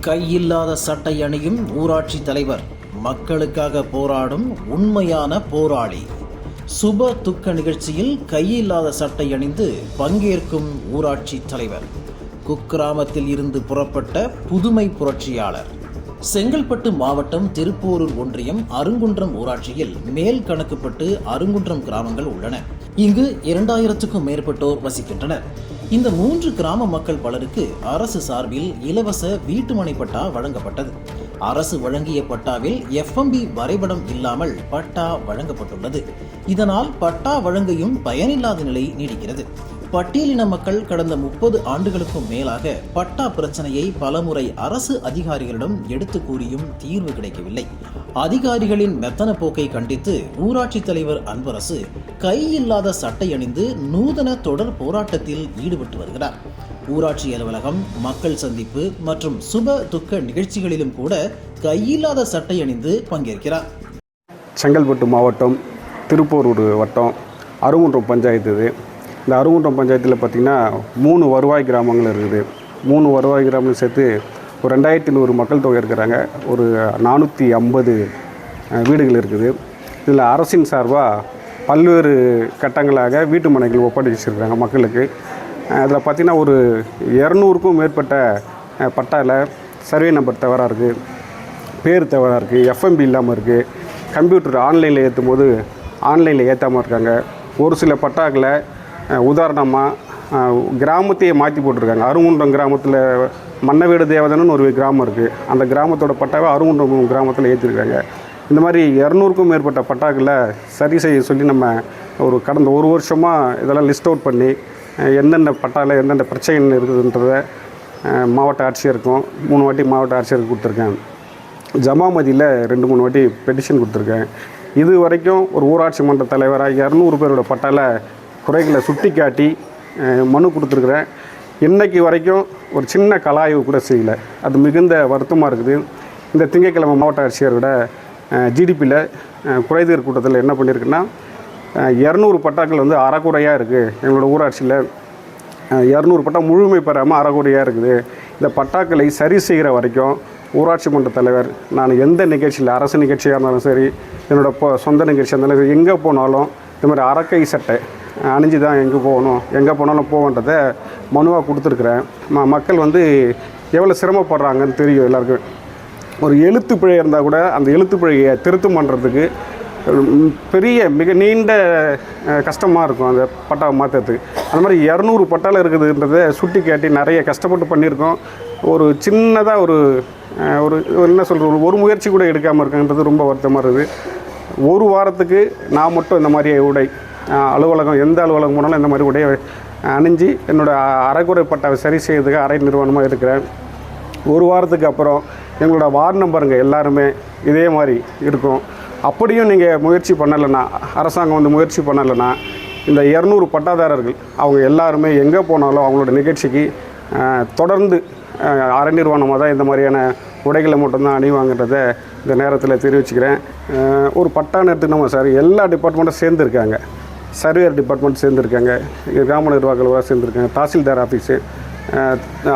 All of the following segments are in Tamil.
கையில்லாத சட்டை அணியும் ஊராட்சி தலைவர். மக்களுக்காக போராடும் உண்மையான போராளி. சுப துக்க நிகழ்ச்சியில் கையில்லாத சட்டை அணிந்து பங்கேற்கும் ஊராட்சி தலைவர். குக்கிராமத்தில் இருந்து புறப்பட்ட புதுமை புரட்சியாளர். செங்கல்பட்டு மாவட்டம் திருப்போரூர் ஒன்றியம் அருங்குன்றம் ஊராட்சியில் மேல் கணக்குப்பட்டு அருங்குன்றம் கிராமங்கள் உள்ளன. இங்கு இரண்டாயிரத்துக்கும் மேற்பட்டோர் வசிக்கின்றனர். இந்த மூன்று கிராம மக்கள் பலருக்கு அரசு சார்பில் இலவச வீட்டுமனை பட்டா வழங்கப்பட்டது. அரசு வழங்கிய பட்டாவில் எஃப்எம்பி வரைபடம் இல்லாமல் பட்டா வழங்கப்பட்டுள்ளது. இதனால் பட்டா வழங்கையும் பயனில்லாத நிலை நீடிக்கிறது. பட்டியலின மக்கள் கடந்த முப்பது ஆண்டுகளுக்கும் மேலாக பட்டா பிரச்சனையை பலமுறை அரசு அதிகாரிகளிடம் எடுத்து கூறியும் தீர்வு கிடைக்கவில்லை. அதிகாரிகளின் மெத்தன போக்கை கண்டித்து ஊராட்சி தலைவர் அன்பரசு கையில்லாத சட்டை அணிந்து நூதன தொடர் போராட்டத்தில் ஈடுபட்டு வருகிறார். ஊராட்சி அலுவலகம் மக்கள் சந்திப்பு மற்றும் சுப துக்க நிகழ்ச்சிகளிலும் கூட கையில்லாத சட்டை அணிந்து பங்கேற்கிறார். செங்கல்பட்டு மாவட்டம் திருப்போரூர் வட்டம் அருங்குன்றம் பஞ்சாயத்து இந்த அருங்குன்றம் பஞ்சாயத்தில் பார்த்திங்கன்னா மூணு வருவாய் கிராமங்கள் இருக்குது. மூணு வருவாய் கிராமங்கள் சேர்த்து ஒரு ரெண்டாயிரத்தி நூறு மக்கள் தொகை இருக்கிறாங்க. ஒரு நானூற்றி ஐம்பது வீடுகள் இருக்குது. இதில் அரசின் சார்பாக பல்வேறு கட்டங்களாக வீட்டு மனைகள் ஒப்படைச்சிருக்கிறாங்க மக்களுக்கு. அதில் பார்த்திங்கன்னா ஒரு இரநூறுக்கும் மேற்பட்ட பட்டாவில் சர்வே நம்பர் தவறாக இருக்குது பேர் தவறாக இருக்குது எஃப்எம்பி இல்லாமல் இருக்குது கம்ப்யூட்டர் ஆன்லைனில் ஏற்றும் போது ஆன்லைனில் ஏற்றாமல் இருக்காங்க. ஒரு சில பட்டாக்களை உதாரணமாக கிராமத்தையே மாற்றி போட்டிருக்காங்க. அருங்குன்றம் கிராமத்தில் மன்னவீடு தேவதனன்னு ஒரு கிராமம் இருக்குது அந்த கிராமத்தோட பட்டாவை அருங்குன்றம் கிராமத்தில் ஏற்றிருக்காங்க இந்த மாதிரி இரநூறுக்கும் மேற்பட்ட பட்டாக்களை சரி செய்ய சொல்லி நம்ம ஒரு கடந்த ஒரு வருஷமாக இதெல்லாம் லிஸ்ட் அவுட் பண்ணி எந்தெந்த பட்டாவில் எந்தெந்த பிரச்சனைகள் இருக்குதுன்றத மாவட்ட ஆட்சியருக்கும் மூணு வாட்டி மாவட்ட ஆட்சியருக்கு கொடுத்துருக்கேன். ஜமாமதியில் ரெண்டு மூணு வாட்டி பெட்டிஷன் கொடுத்துருக்கேன். இது வரைக்கும் ஒரு ஊராட்சி மன்ற தலைவராக இரநூறு பேரோட பட்டால குறைகளை சுட்டி காட்டி மனு கொடுத்துருக்குறேன். இன்றைக்கு வரைக்கும் ஒரு சின்ன கலாய்வு கூட செய்யலை. அது மிகுந்த வருத்தமாக இருக்குது. இந்த திங்கட்கிழமை மாவட்ட ஆட்சியரோட ஜிடிபியில் குறைதீர் கூட்டத்தில் என்ன பண்ணியிருக்குன்னா இரநூறு பட்டாக்கள் வந்து அறக்குறையாக இருக்குது எங்களோட ஊராட்சியில் இரநூறு பட்டா முழுமை பெறாமல் அறகுறையாக இருக்குது. இந்த பட்டாக்களை சரி செய்கிற வரைக்கும் ஊராட்சி மன்ற தலைவர் நான் எந்த நிகழ்ச்சியில் அரசு நிகழ்ச்சியாக இருந்தாலும் சரி என்னோடய இப்போ சொந்த நிகழ்ச்சியாக இருந்தாலும் சரி எங்கே போனாலும் இந்த மாதிரி அறக்கை சட்டை அணிஞ்சு தான் எங்கே போகணும். எங்கே போனாலும் போகன்றதை மனுவாக கொடுத்துருக்குறேன். ம மக்கள் வந்து எவ்வளோ சிரமப்படுறாங்கன்னு தெரியும் எல்லாருக்கும். ஒரு எழுத்து பிழை இருந்தால் கூட அந்த எழுத்து பிழையை திருத்தம் பண்ணுறதுக்கு பெரிய மிக நீண்ட கஷ்டமாக இருக்கும் அந்த பட்டாவை மாற்றுறதுக்கு அந்த மாதிரி இரநூறு பட்டாவில் இருக்குதுன்றதை சுட்டி காட்டி நிறைய கஷ்டப்பட்டு பண்ணியிருக்கோம். ஒரு சின்னதாக ஒரு ஒரு என்ன சொல்கிறது ஒரு முயற்சி கூட எடுக்காமல் இருக்குன்றது ரொம்ப வருத்தமாக இருக்குது. ஒரு வாரத்துக்கு நான் மட்டும் இந்த மாதிரி உடை அலுவலகம் எந்த அலுவலகம் போனாலும் இந்த மாதிரி உடையை அணிஞ்சு என்னோடய அறகுறைப்பட்ட பட்டாவை சரி செய்யறதுக்கு அரை நிறுவனமாக இருக்கிறேன். ஒரு வாரத்துக்கு அப்புறம் எங்களோட வார்டு நம்பருங்க எல்லாருமே இதே மாதிரி இருக்கும். அப்படியும் நீங்கள் முயற்சி பண்ணலைன்னா அரசாங்கம் வந்து முயற்சி பண்ணலைன்னா இந்த இரநூறு பட்டாதாரர்கள் அவங்க எல்லாருமே எங்கே போனாலும் அவங்களோட நிகழ்ச்சிக்கு தொடர்ந்து அஹ், அரை நிர்வாணமாக தான் இந்த மாதிரியான உடைகளை மட்டும்தான் அணிவாங்கன்றதை இந்த நேரத்தில் தெரிவிச்சுக்கிறேன். ஒரு பட்டான்னு எடுத்துக்கணும் சார்? எல்லா டிபார்ட்மெண்ட்டும் சேர்ந்துருக்காங்க சர்வேயர் டிபார்ட்மெண்ட் சேர்ந்துருக்காங்க கிராம நிர்வாக அலுவலர் சேர்ந்துருக்காங்க தாசில்தார் ஆஃபீஸு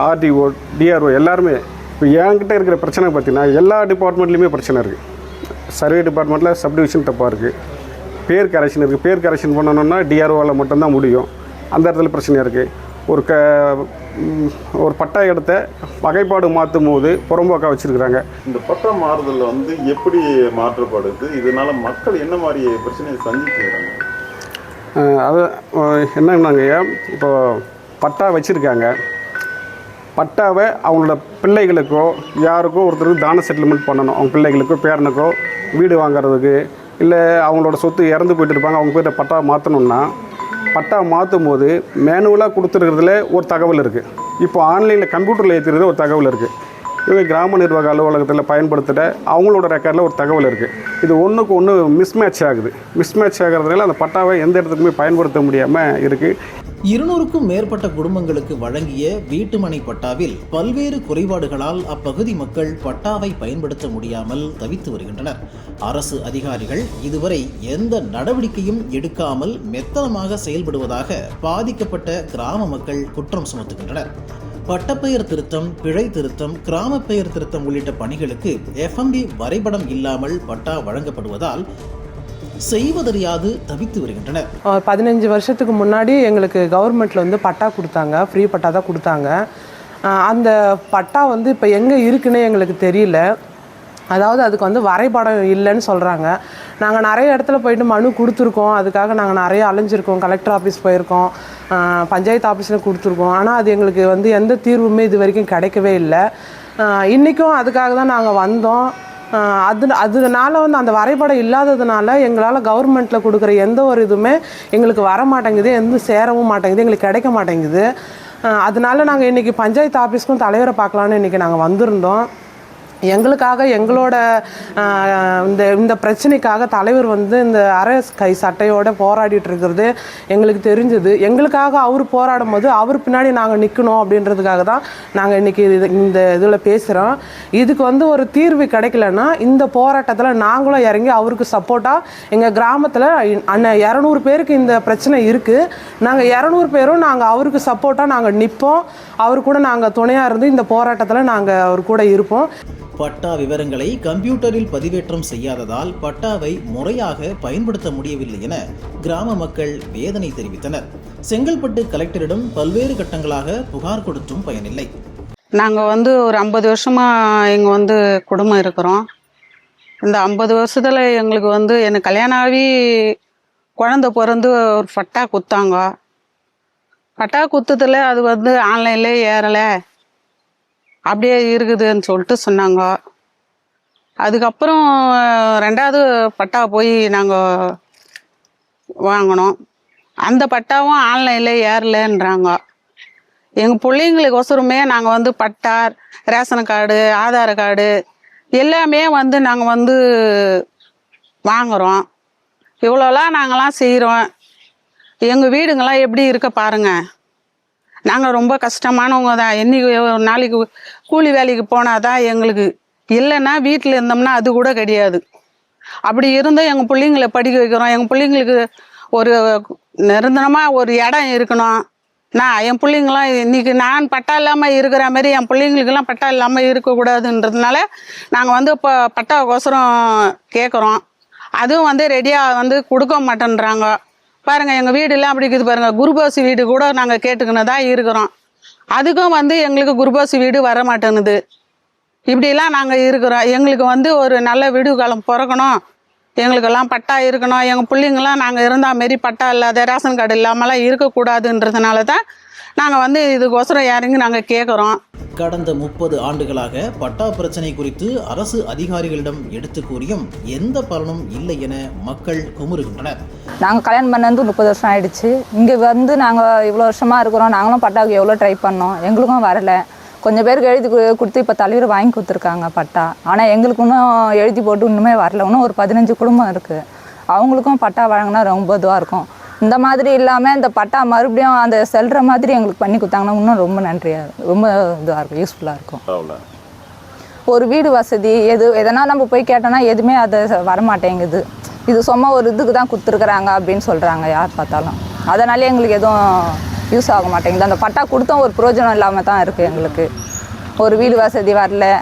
ஆர்டிஓ டிஆர்ஓ எல்லாருமே இப்போ என்கிட்ட இருக்கிற பிரச்சனை பார்த்தீங்கன்னா எல்லா டிபார்ட்மெண்ட்லேயுமே பிரச்சனை இருக்குது சர்வே டிபார்ட்மெண்ட்டில் சப்டிவிஷன் தப்பாக இருக்குது பேர் கரெக்ஷன் இருக்குது பேர் கரெக்ஷன் பண்ணணும்னா டிஆர்ஓவில் மட்டும்தான் முடியும். அந்த இடத்துல பிரச்சனையாக இருக்குது ஒரு க ஒரு பட்டா இடத்த வகைப்பாடு மாற்றும் போது புறம்போக்கா வச்சுருக்குறாங்க. இந்த பட்டா மாறுதலில் வந்து எப்படி மாற்றப்படுது? இதனால் மக்கள் என்ன மாதிரி பிரச்சனையை சந்திக்கிறாங்க? அது என்னன்னாங்கய்யா இப்போ பட்டா வச்சுருக்காங்க. பட்டாவை அவங்களோட பிள்ளைகளுக்கோ யாருக்கோ ஒருத்தருக்கு தான செட்டில்மெண்ட் பண்ணணும். அவங்க பிள்ளைகளுக்கோ பேரனுக்கோ வீடு வாங்குறதுக்கு இல்லை அவங்களோட சொத்து இறந்து போயிட்டு இருப்பாங்க அவங்க போய்ட்டு பட்டா மாற்றணும்னா பட்டா மாற்றும் போது மேனுவலாக கொடுத்துருக்கிறதுல ஒரு தகவல் இருக்குது இப்போ ஆன்லைனில் கம்ப்யூட்டரில் ஏற்றுறது ஒரு தகவல் இருக்குது இவங்க கிராம நிர்வாக அலுவலகத்தில் பயன்படுத்துகிற அவங்களோட ரெக்கார்டில் ஒரு தகவல் இருக்குது இது ஒன்றுக்கு ஒன்று மிஸ்மேட்ச் ஆகுது. மிஸ்மேட்ச் ஆகிறதுனால அந்த பட்டாவை எந்த இடத்துக்குமே பயன்படுத்த முடியாமல் இருக்குது இருநூறுக்கும் மேற்பட்ட குடும்பங்களுக்கு வழங்கிய வீட்டுமனை பட்டாவில் பல்வேறு குறைபாடுகளால் அப்பகுதி மக்கள் பட்டாவை பயன்படுத்த முடியாமல் தவித்து வருகின்றனர். அரசு அதிகாரிகள் இதுவரை எந்த நடவடிக்கையும் எடுக்காமல் மெத்தனமாக செயல்படுவதாக பாதிக்கப்பட்ட கிராம மக்கள் குற்றம் சுமத்துகின்றனர். பட்டப்பெயர் திருத்தம் பிழை திருத்தம் கிராம பெயர் திருத்தம் உள்ளிட்ட பணிகளுக்கு எஃப்எம்பி வரைபடம் இல்லாமல் பட்டா வழங்கப்படுவதால் செய்வதறியாது தவித்து வருகின்றனர். பதினஞ்சு வருஷத்துக்கு முன்னாடி எங்களுக்கு கவர்மெண்ட்டில் வந்து பட்டா கொடுத்தாங்க. ஃப்ரீ பட்டா தான் கொடுத்தாங்க. அந்த பட்டா வந்து இப்போ எங்கே இருக்குன்னு எங்களுக்கு தெரியல. அதாவது அதுக்கு வந்து வரைபடம் இல்லைன்னு சொல்கிறாங்க நாங்கள் நிறைய இடத்துல போயிட்டு மனு கொடுத்துருக்கோம். அதுக்காக நாங்கள் நிறைய அலைஞ்சிருக்கோம். கலெக்டர் ஆஃபீஸ் போயிருக்கோம். பஞ்சாயத்து ஆஃபீஸில் கொடுத்துருக்கோம். ஆனால் அது எங்களுக்கு வந்து எந்த தீர்வுமே இது வரைக்கும் கிடைக்கவே இல்லை. இன்றைக்கும் அதுக்காக தான் நாங்கள் வந்தோம். அது அதனால வந்து அந்த வரைபடம் இல்லாததுனால எங்களால் கவர்மெண்ட்டில் கொடுக்குற எந்த ஒரு இதுவுமே எங்களுக்கு வர மாட்டேங்குது எந்த சேரவும் மாட்டேங்குது. எங்களுக்கு கிடைக்க மாட்டேங்குது. அதனால நாங்கள் இன்றைக்கி பஞ்சாயத்து ஆஃபீஸ்க்கும் தலைவரை பார்க்கலான்னு இன்றைக்கி நாங்கள் வந்திருந்தோம். எங்களுக்காக எங்களோட இந்த இந்த பிரச்சனைக்காக தலைவர் வந்து இந்த அரசு கை சட்டையோட போராடிட்டு இருக்கிறது எங்களுக்கு தெரிஞ்சது. எங்களுக்காக அவர் போராடும் போது அவர் பின்னாடி நாங்கள் நிற்கணும் அப்படின்றதுக்காக தான் நாங்கள் இன்றைக்கி இது இந்த இதில் பேசுகிறோம் இதுக்கு வந்து ஒரு தீர்வு கிடைக்கலன்னா இந்த போராட்டத்தில் நாங்களும் இறங்கி அவருக்கு சப்போர்ட்டாக எங்கள் கிராமத்தில் அண்ணன் இரநூறு பேருக்கு இந்த பிரச்சனை இருக்குது நாங்கள் இரநூறு பேரும் நாங்கள் அவருக்கு சப்போர்ட்டாக நாங்கள் நிற்போம் அவர் கூட நாங்கள் துணையாக இருந்து இந்த போராட்டத்தில் நாங்கள் அவர் கூட இருப்போம். பட்டா விவரங்களை கம்ப்யூட்டரில் பதிவேற்றம் செய்யாததால் பட்டாவை முறையாக பயன்படுத்த முடியவில்லை என கிராம மக்கள் வேதனை தெரிவித்தனர். செங்கல்பட்டு கலெக்டரிடம் பல்வேறு கட்டங்களாக புகார் கொடுத்தும் பயனில்லை. நாங்கள் வந்து ஒரு ஐம்பது வருஷமாக இங்கே வந்து குடும்பம் இருக்கிறோம். இந்த ஐம்பது வருஷத்தில் எங்களுக்கு வந்து எனக்கு கல்யாணம் ஆகி குழந்த பிறந்து ஒரு பட்டா குத்தாங்க. பட்டா குத்துதில் அது வந்து ஆன்லைன்லேயே ஏறலை. அப்படியே இருக்குதுன்னு சொல்லிட்டு சொன்னாங்க. அதுக்கப்புறம் ரெண்டாவது பட்டா போய் நாங்கள் வாங்கினோம். அந்த பட்டாவும் ஆன்லைனில் ஏறலன்றாங்க. எங்கள் பிள்ளைங்களுக்கு ஒசரமே நாங்கள் வந்து patta ration card Aadhaar card எல்லாமே வந்து நாங்கள் வந்து வாங்குகிறோம் இவ்வளோலாம் நாங்களாம் செய்கிறோம் எங்கள் வீடுங்களாம் எப்படி இருக்க பாருங்கள் நாங்கள் ரொம்ப கஷ்டமானவங்க தான். என்னைக்கு ஒரு நாளைக்கு கூலி வேலைக்கு போனால் தான் எங்களுக்கு இல்லைன்னா வீட்டில் இருந்தோம்னா அது கூட கிடையாது. அப்படி இருந்தும் எங்கள் பிள்ளைங்களை படிக்க வைக்கிறோம். எங்கள் பிள்ளைங்களுக்கு ஒரு நிரந்தரமாக ஒரு இடம் இருக்கணும். நான் என் பிள்ளைங்களாம் இன்னைக்கு நான் பட்டா இல்லாமல் இருக்கிற மாதிரி என் பிள்ளைங்களுக்கெல்லாம் பட்டா இல்லாமல் இருக்கக்கூடாதுன்றதுனால நாங்கள் வந்து இப்போ பட்டாவுக்கோசரம் கேட்குறோம் அதுவும் வந்து ரெடியாக வந்து கொடுக்க மாட்டேன்றாங்க. பாருங்க எங்கள் வீடுலாம் அப்படி இருக்குது பாருங்க. குருபாசி வீடு கூட நாங்கள் கேட்டுக்கின்னு தான் இருக்கிறோம். அதுக்கும் வந்து எங்களுக்கு குருபாசி வீடு வர மாட்டேங்குது இப்படிலாம் நாங்கள் இருக்கிறோம். எங்களுக்கு வந்து ஒரு நல்ல வீடு காலம் பிறக்கணும். எங்களுக்கெல்லாம் பட்டா இருக்கணும். எங்கள் பிள்ளைங்களாம் நாங்கள் இருந்தா மாரி பட்டா இல்லாத ரேஷன் கார்டு இல்லாமலாம் இருக்கக்கூடாதுன்றதுனால தான் நாங்கள் வந்து இதுக்கோசரம் இறங்கி நாங்கள் கேட்குறோம் கடந்த முப்பது ஆண்டுகளாக பட்டா பிரச்சனை குறித்து அரசு அதிகாரிகளிடம் எடுத்து கூறியும் எந்த பலனும் இல்லை என மக்கள் குமுறுகின்றனர். நாங்கள் கல்யாணம் பண்ண வந்து முப்பது வருஷம் ஆயிடுச்சு. இங்கே வந்து நாங்கள் இவ்வளோ வருஷமாக இருக்கிறோம். நாங்களும் பட்டாவுக்கு எவ்வளோ ட்ரை பண்ணோம். எங்களுக்கும் வரல. கொஞ்சம் பேருக்கு எழுதி கொடுத்து இப்போ தலைவர் வாங்கி கொடுத்துருக்காங்க பட்டா. ஆனால் எங்களுக்கு இன்னும் எழுதி போட்டு இன்னுமே வரல. இன்னும் ஒரு பதினஞ்சு குடும்பம் இருக்குது அவங்களுக்கும் பட்டா வழங்கினா ரொம்ப இதுவாக இருக்கும். இந்த மாதிரி இல்லாமல் இந்த பட்டா மறுபடியும் அந்த செல்ற மாதிரி எங்களுக்கு பண்ணி கொடுத்தாங்கன்னா இன்னும் ரொம்ப நன்றியாக ரொம்ப இதுவாக இருக்கும். யூஸ்ஃபுல்லாக இருக்கும். ஒரு வீடு வசதி எது எதனா நம்ம போய் கேட்டோம்னா எதுவுமே அது வரமாட்டேங்குது. இது சும்மா ஒரு இதுக்கு தான் கொடுத்துருக்குறாங்க அப்படின்னு சொல்கிறாங்க யார் பார்த்தாலும். அதனாலே எங்களுக்கு எதுவும் யூஸ் ஆக மாட்டேங்குது. அந்த பட்டா கொடுத்தோம் ஒரு பிரயோஜனம் இல்லாமல் தான் இருக்குது எங்களுக்கு. ஒரு வீடு வசதி வரல.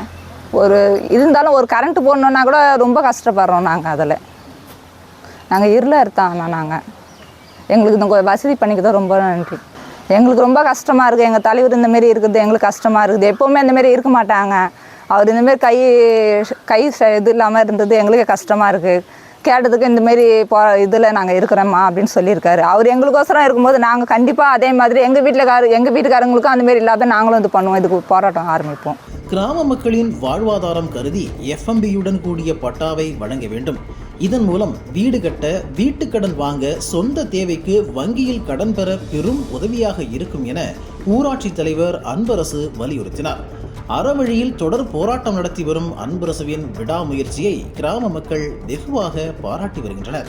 ஒரு இருந்தாலும் ஒரு கரண்ட்டு போடணுன்னா கூட ரொம்ப கஷ்டப்படுறோம் நாங்கள் அதில். நாங்கள் இருள இருத்தோம் ஆனால் நாங்கள் எங்களுக்கு இந்த கொ- வசதி பண்ணிக்கதான் ரொம்ப நன்றி. எங்களுக்கு ரொம்ப கஷ்டமாக இருக்குது எங்கள் தலைவர் இந்தமாரி இருக்குது எங்களுக்கு கஷ்டமாக இருக்குது. எப்போவுமே இந்தமாரி இருக்க மாட்டாங்க. அவர் இந்தமாரி கை கை இது இல்லாமல் இருந்தது எங்களுக்கு கஷ்டமாக இருக்குது கேட்டதுக்கு இந்த மாரி போ இதில் நாங்கள் இருக்கிறோம்மா அப்படின்னு சொல்லியிருக்காரு. அவர் எங்களுக்கோசரம் இருக்கும்போது நாங்கள் கண்டிப்பாக அதே மாதிரி எங்கள் வீட்டில் எங்கள் வீட்டுக்காரங்களுக்கும் அந்தமாரி இல்லாத நாங்களும் இது பண்ணுவோம். இதுக்கு போராட்டம் ஆரம்பிப்போம். கிராம மக்களின் வாழ்வாதாரம் கருதி எஃப்எம்பியுடன் கூடிய பட்டாவை வழங்க வேண்டும். இதன் மூலம் வீடு கட்ட வீட்டுக்கடன் வாங்க சொந்த தேவைக்கு வங்கியில் கடன் பெற பெரும் உதவியாக இருக்கும் என ஊராட்சி தலைவர் அன்பரசு வலியுறுத்தினார். அறவழியில் தொடர் போராட்டம் நடத்தி வரும் அன்பரசுவின் விடாமுயற்சியை கிராம மக்கள் வெகுவாக பாராட்டி வருகின்றனர்.